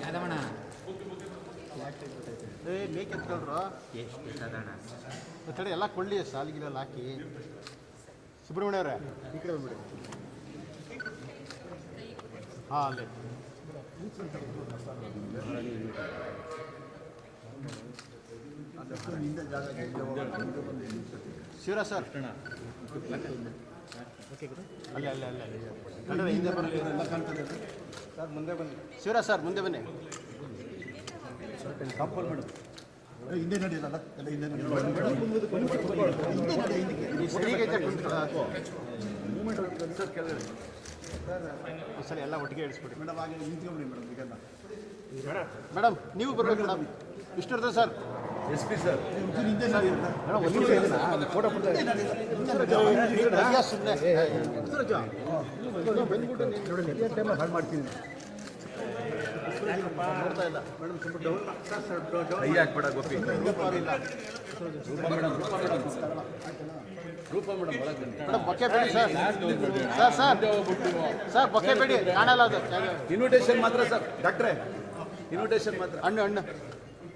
ಯಾದವಣ ಏ ಮೇಕೆ ಎತ್ಕೊಳ್ರು ಎಷ್ಟು ಸಾಧಾರಣ ತಡೆ ಎಲ್ಲ ಕೊಳ್ಳಿ ಸಾಲಿಗೆಲ್ಲ ಹಾಕಿ ಸುಬ್ರಹ್ಮಣ್ಯ ಅವರೇ ಈ ಕಡೆ ಬಂದ್ಬಿಡಿ ಹಾಂ ಅಲ್ಲೇ ಶಿವರಾಜ್ ಸರ್. ಅಲ್ಲೇ ಅಲ್ಲೇ ಅಲ್ಲೇ ಕನ್ನಡ ಹಿಂದೆ ಬರಲಿ ಸರ್ ಮುಂದೆ ಬನ್ನಿ. ಶಿವರಾಜ್ ಸರ್ ಮುಂದೆ ಬನ್ನಿ. ಕಾಂಪೌಂಡ್ ಮೇಡಮ್ ಹಿಂದೆ ನಡೆಯಲ್ಲ ಎಲ್ಲ ಹಿಂದೆ ನಡೆಯಲ್ಲ ಸರಿ ಎಲ್ಲ ಒಟ್ಟಿಗೆ ಇಳಿಸ್ಬಿಡಿ. ಮೇಡಮ್ ಹಾಗೆ ನಿಂತ್ಕೊಂಡ್ರಿ ಮೇಡಮ್ ಈಗೆಲ್ಲ ಮೇಡಮ್ ನೀವು ಬರ್ಬೇಕು madam. Vishnuvardhan sir. S P sir. ಹಾಳು ಮಾಡ್ತೀನಿ ಕೈ ಹಾಕ್ಬೇಡ ಗೋಪಿ. ಮೇಡಮ್ ಕಾಣಲ್ಲ ಇನ್ವಿಟೇಷನ್ ಮಾತ್ರ ಸರ್. ಡಾಕ್ಟ್ರೆ. ಇನ್ವಿಟೇಷನ್ ಮಾತ್ರ. ಅಣ್ಣ ಹಣ್ಣು